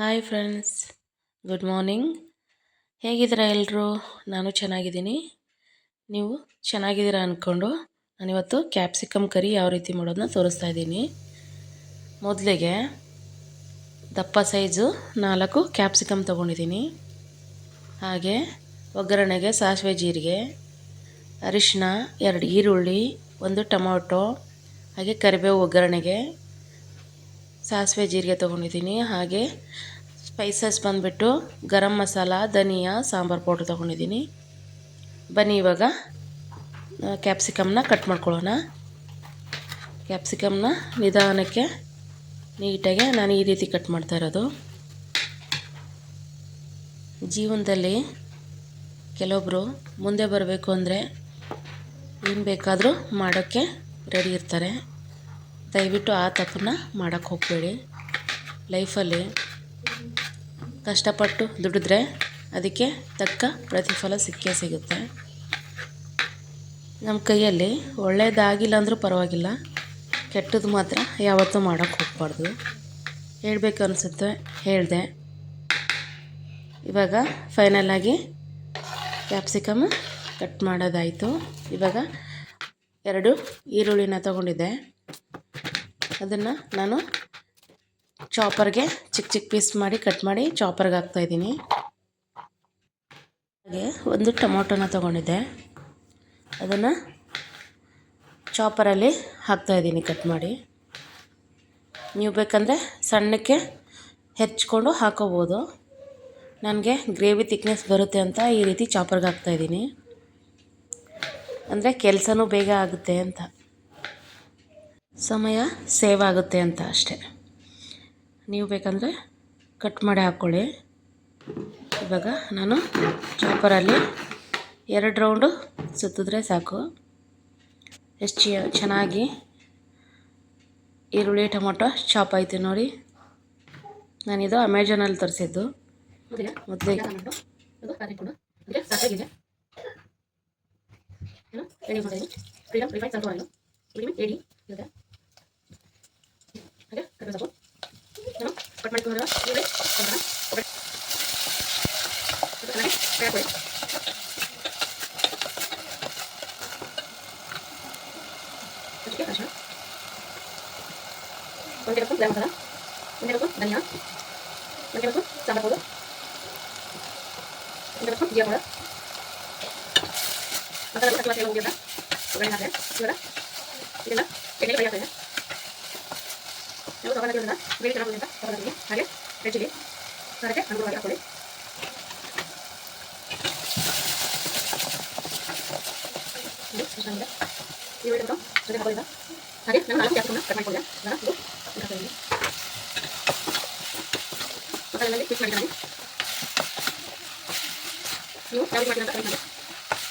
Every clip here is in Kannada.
ಹಾಯ್ ಫ್ರೆಂಡ್ಸ್ ಗುಡ್ ಮಾರ್ನಿಂಗ್ ಹೇಗಿದ್ದೀರಾ ಎಲ್ಲರೂ ನಾನು ಚೆನ್ನಾಗಿದ್ದೀನಿ. ನೀವು ಚೆನ್ನಾಗಿದ್ದೀರಾ ಅಂದ್ಕೊಂಡು ನಾನಿವತ್ತು ಕ್ಯಾಪ್ಸಿಕಮ್ ಕರಿ ಯಾವ ರೀತಿ ಮಾಡೋದನ್ನ ತೋರಿಸ್ತಾ ಇದ್ದೀನಿ. ಮೊದಲಿಗೆ ದಪ್ಪ ಸೈಜು ನಾಲ್ಕು ಕ್ಯಾಪ್ಸಿಕಮ್ ತೊಗೊಂಡಿದ್ದೀನಿ. ಹಾಗೆ ಒಗ್ಗರಣೆಗೆ ಸಾಸಿವೆ ಜೀರಿಗೆ ಅರಿಶಿನ ಎರಡು ಈರುಳ್ಳಿ, ಒಂದು ಟೊಮೊಟೊ, ಹಾಗೆ ಕರಿಬೇವು ಒಗ್ಗರಣೆಗೆ ಸಾಸಿವೆ ಜೀರಿಗೆ ತೊಗೊಂಡಿದ್ದೀನಿ, ಹಾಗೆ ಸ್ಪೈಸಸ್ ಬಂದುಬಿಟ್ಟು ಗರಂ ಮಸಾಲ, ಧನಿಯಾ, ಸಾಂಬಾರು ಪೌಡ್ರ್ ತೊಗೊಂಡಿದ್ದೀನಿ. ಬನ್ನಿ ಇವಾಗ ಕ್ಯಾಪ್ಸಿಕಮ್ನ ಕಟ್ ಮಾಡ್ಕೊಳ್ಳೋಣ. ಕ್ಯಾಪ್ಸಿಕಮ್ನ ನಿಧಾನಕ್ಕೆ ನೀಟಾಗಿ ನಾನು ಈ ರೀತಿ ಕಟ್ ಮಾಡ್ತಾ ಇರೋದು. ಜೀವನದಲ್ಲಿ ಕೆಲವೊಬ್ಬರು ಮುಂದೆ ಬರಬೇಕು ಅಂದರೆ ಏನು ಬೇಕಾದರೂ ಮಾಡೋಕ್ಕೆ ರೆಡಿ ಇರ್ತಾರೆ. ದಯವಿಟ್ಟು ಆ ತಪ್ಪನ್ನ ಮಾಡೋಕ್ಕೆ ಹೋಗಬೇಡಿ. ಲೈಫಲ್ಲಿ ಕಷ್ಟಪಟ್ಟು ದುಡಿದ್ರೆ ಅದಕ್ಕೆ ತಕ್ಕ ಪ್ರತಿಫಲ ಸಿಕ್ಕೇ ಸಿಗುತ್ತೆ. ನಮ್ಮ ಕೈಯಲ್ಲಿ ಒಳ್ಳೆಯದಾಗಿಲ್ಲ ಅಂದರೂ ಪರವಾಗಿಲ್ಲ. ಕೆಟ್ಟದ್ದು ಮಾತ್ರ ಯಾವತ್ತೂ ಮಾಡೋಕ್ಕೆ ಹೋಗಬಾರ್ದು. ಹೇಳಬೇಕು ಅನಿಸುತ್ತೆ, ಹೇಳಿದೆ. ಇವಾಗ ಫೈನಲಾಗಿ ಕ್ಯಾಪ್ಸಿಕಮ್ ಕಟ್ ಮಾಡೋದಾಯಿತು. ಇವಾಗ ಎರಡು ಈರುಳ್ಳಿನ ತೊಗೊಂಡಿದ್ದೆ. ಅದನ್ನು ನಾನು ಚಾಪರ್ಗೆ ಚಿಕ್ಕ ಚಿಕ್ಕ ಪೀಸ್ ಮಾಡಿ ಕಟ್ ಮಾಡಿ ಚಾಪರ್ಗೆ ಹಾಕ್ತಾಯಿದ್ದೀನಿ ಹಾಗೆ ಒಂದು ಟೊಮೊಟೊನ ತೊಗೊಂಡಿದ್ದೆ. ಅದನ್ನು ಚಾಪರಲ್ಲಿ ಹಾಕ್ತಾಯಿದ್ದೀನಿ ಕಟ್ ಮಾಡಿ. ನೀವು ಬೇಕಂದರೆ ಸಣ್ಣಕ್ಕೆ ಹೆಚ್ಚಿಕೊಂಡು ಹಾಕೋಬೋದು. ನನಗೆ ಗ್ರೇವಿ ತಿಕ್ನೆಸ್ ಬರುತ್ತೆ ಅಂತ ಈ ರೀತಿ ಚಾಪರ್ಗೆ ಹಾಕ್ತಾಯಿದ್ದೀನಿ ಅಂದರೆ ಕೆಲಸನೂ ಬೇಗ ಆಗುತ್ತೆ ಅಂತ. ಸಮಯ ಸೇವ್ ಆಗುತ್ತೆ ಅಂತ ಅಷ್ಟೆ. ನೀವು ಬೇಕಂದರೆ ಕಟ್ ಮಾಡಿ ಹಾಕ್ಕೊಳ್ಳಿ ಇವಾಗ ನಾನು ಚಾಪರಲ್ಲಿ ಎರಡು ರೌಂಡು ಸುತ್ತಿದ್ರೆ ಸಾಕು. ಎಷ್ಟು ಚೆನ್ನಾಗಿ ಈರುಳ್ಳಿ, ಟೊಮೊಟೊ ಚಾಪ್ ಐತೆ ನೋಡಿ. ನಾನಿದು ಅಮೆಝಾನಲ್ಲಿ ತರಿಸಿದ್ದು. ಮೊದಲಿಗೆ ಹಾಗೆ ಕರಿಬೇವು ನಾನು ಕಟ್ ಮಾಡ್ಕೊಂಡಿರೋ ಈರುಳ್ಳಿ ಕೊಬ್ಬರ ಕೊಬ್ಬರಿ ಚೆನ್ನಾಗಿ ಫ್ರೈ ಹಾಕೊಳ್ಳಿ ಅದಕ್ಕೆ ಅರಿಶಿನ ಒಂದು ಟೇಬಲ್ ಸ್ಪೂನ್ ಗರಂ ಮಸಾಲ ಒಂದು ಟೇಬಲ್ ಸ್ಪೂನ್ ಧನಿಯಾ ಒಂದು ಟೇಬಲ್ ಸ್ಪೂನ್ ಸಾಂಬಾರ್ ಪೌಡರ್ ಒಂದು ಟೇಬಲ್ ಸ್ಪೂನ್ ಜೀರಾ ಪೌಡರ್ ಮಸಾಲ ಹಸಿ ಎಲ್ಲ ಹೋಗಿದ್ದ ಒಗ್ಗರಣೆ ಹಾಕಿದೆ ಇವಾಗ ಇದೆಲ್ಲ ಎಣ್ಣೆ ಫ್ರೈ ಆಗ್ತಾಯಿದೆ ನೀವು ತಗೊಂಡಿರೋದ್ರಿಂದ ಬೇರೆ ಚೆನ್ನಾಗಿ ತಗೊಂಡಿದ್ದೀನಿ ಹಾಗೆ ರೆಡ್ ಚಿಲ್ಲಿ ಅದಕ್ಕೆ ಅನುಕೂಲವಾಗಿ ಹಾಕೊಳ್ಳಿ ಚೆನ್ನಾಗಿದೆ ಈರುಳ್ಳಿ ಟೊಮೊಟೊ ಜೊತೆ ಹಾಕೋದ್ರಿಂದ ಹಾಗೆ ನಾನು ನಾಲ್ಕು ಕ್ಯಾಪ್ಸಿಕಮ್ನ ಕಟ್ ಮಾಡ್ಕೊಂಡೆ ಅದನ್ನು ಇದು ಹಾಕ್ತಾಯಿದ್ದೀನಿ ಮಸಾಲೆಯಲ್ಲಿ ಮಿಕ್ಸ್ ಮಾಡಿದ್ದೀನಿ ನೀವು ಯಾವ ರೀತಿ ಮಾಡ್ತೀರಾ ಅಂತ ಕಮೆಂಟ್ ಮಾಡಿ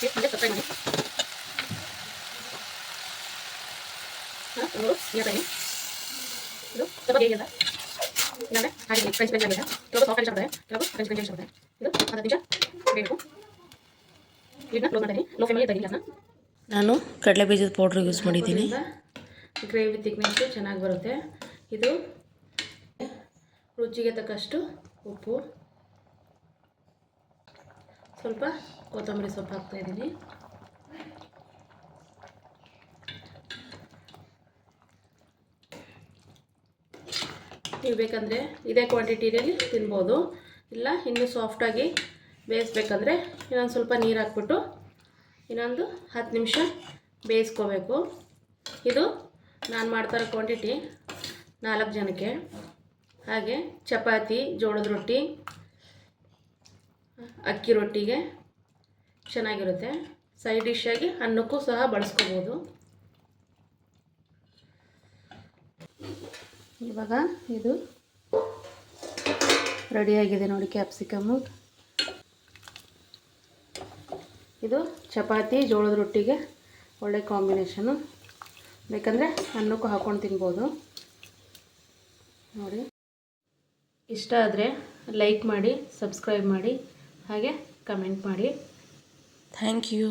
ಹಾಗೆ ಸಬ್ಸ್ಕ್ರೈಬ್ ಮಾಡಿ ಹಾಂ ಮೂರು ನೀರು ಇದು ಸ್ವಲ್ಪ ಬೇಗ ಇಲ್ಲಾಂದರೆ ಹಾಗೆ ಫ್ರೆಂಚ್ ಫ್ರೆಂಚ್ ಆಗಿದೆ. ಕೆಲವು ಸಾಫ್ಟ್ ಇಷ್ಟಪಡ್ತಾರೆ ಕೆಲವು ಫ್ರೆಂಚ್ ಫ್ರೆಂಚ್ ಇಷ್ಟಪಡ್ತಾರೆ ಇದು ಹತ್ತು ನಿಮಿಷ ಬೇಕು ಇದನ್ನ ಕ್ಲೋಸ್ ಮಾಡ್ತೀನಿ ಲೋ ಫ್ಲೇಮಲ್ಲಿ ತೆಗಿಲ್ಲ ನಾನು ಕಡಲೆ ಬೀಜದ ಪೌಡ್ರ್ ಯೂಸ್ ಮಾಡಿದ್ದೀನಿ. ಗ್ರೇವಿ ತಿಕ್ನೆಸ್ಸು ಚೆನ್ನಾಗಿ ಬರುತ್ತೆ. ಇದು ರುಚಿಗೆ ತಕ್ಕಷ್ಟು ಉಪ್ಪು. ಸ್ವಲ್ಪ ಕೊತ್ತಂಬರಿ ಸೊಪ್ಪು ಹಾಕ್ತಾಯಿದ್ದೀನಿ ನೀವು ಬೇಕಂದರೆ ಇದೇ ಕ್ವಾಂಟಿಟಿಯಲ್ಲಿ ತಿನ್ಬೋದು. ಇಲ್ಲ, ಇನ್ನೂ ಸಾಫ್ಟಾಗಿ ಬೇಯಿಸ್ಬೇಕಂದ್ರೆ ಇನ್ನೊಂದು ಸ್ವಲ್ಪ ನೀರು ಹಾಕ್ಬಿಟ್ಟು ಇನ್ನೊಂದು ಹತ್ತು ನಿಮಿಷ ಬೇಯಿಸ್ಕೋಬೇಕು. ಇದು ನಾನು ಮಾಡ್ತಾರೋ ಕ್ವಾಂಟಿಟಿ ನಾಲ್ಕು ಜನಕ್ಕೆ. ಹಾಗೆ ಚಪಾತಿ, ಜೋಳದ ರೊಟ್ಟಿ, ಅಕ್ಕಿ ರೊಟ್ಟಿಗೆ ಚೆನ್ನಾಗಿರುತ್ತೆ. ಸೈಡ್ ಡಿಶ್ಶಾಗಿ ಅನ್ನಕ್ಕೂ ಸಹ ಬಳಸ್ಕೋಬೋದು. ಇವಾಗ ಇದು ರೆಡಿಯಾಗಿದೆ ನೋಡಿ ಕ್ಯಾಪ್ಸಿಕಮ್ಮು ಇದು ಚಪಾತಿ, ಜೋಳದ ರೊಟ್ಟಿಗೆ ಒಳ್ಳೆ ಕಾಂಬಿನೇಷನು ಬೇಕಂದರೆ ಅನ್ನಕ್ಕೂ ಹಾಕ್ಕೊಂಡು ತಿನ್ಬೋದು. ನೋಡಿ. ಇಷ್ಟ ಆದರೆ ಲೈಕ್ ಮಾಡಿ ಸಬ್ಸ್ಕ್ರೈಬ್ ಮಾಡಿ, ಹಾಗೆ ಕಮೆಂಟ್ ಮಾಡಿ. Thank you